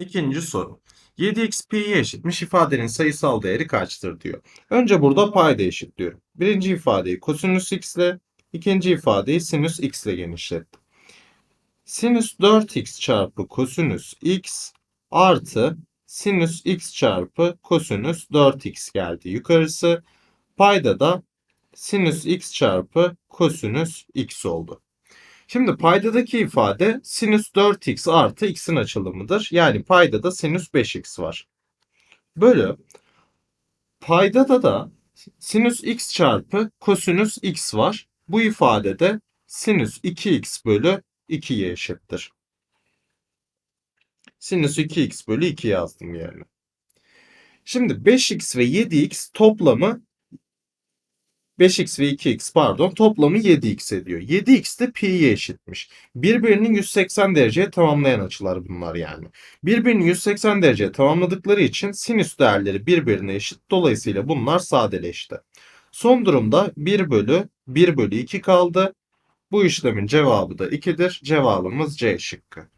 İkinci soru. 7x pi'ye eşitmiş ifadenin sayısal değeri kaçtır diyor. Önce burada payda eşitliyorum. Birinci ifadeyi kosinüs x ile, ikinci ifadeyi sinüs x ile genişlettim. Sinüs 4x çarpı kosinüs x artı sinüs x çarpı kosinüs 4x geldi yukarısı. Payda da sinüs x çarpı kosinüs x oldu. Şimdi paydadaki ifade sinüs 4x artı x'in açılımıdır. Yani paydada sinüs 5x var. Bölü paydada da sinüs x çarpı kosinüs x var. Bu ifadede sinüs 2x bölü 2'ye eşittir. Sinüs 2x bölü 2 yazdım yerine. Şimdi 5x ve 7x toplamı 5x ve 2x pardon toplamı 7x ediyor. 7x de pi'ye eşitmiş. Birbirini 180 dereceye tamamlayan açılar bunlar yani. Birbirini 180 dereceye tamamladıkları için sinüs değerleri birbirine eşit. Dolayısıyla bunlar sadeleşti. Son durumda 1 bölü 1 bölü 2 kaldı. Bu işlemin cevabı da 2'dir. Cevabımız C şıkkı.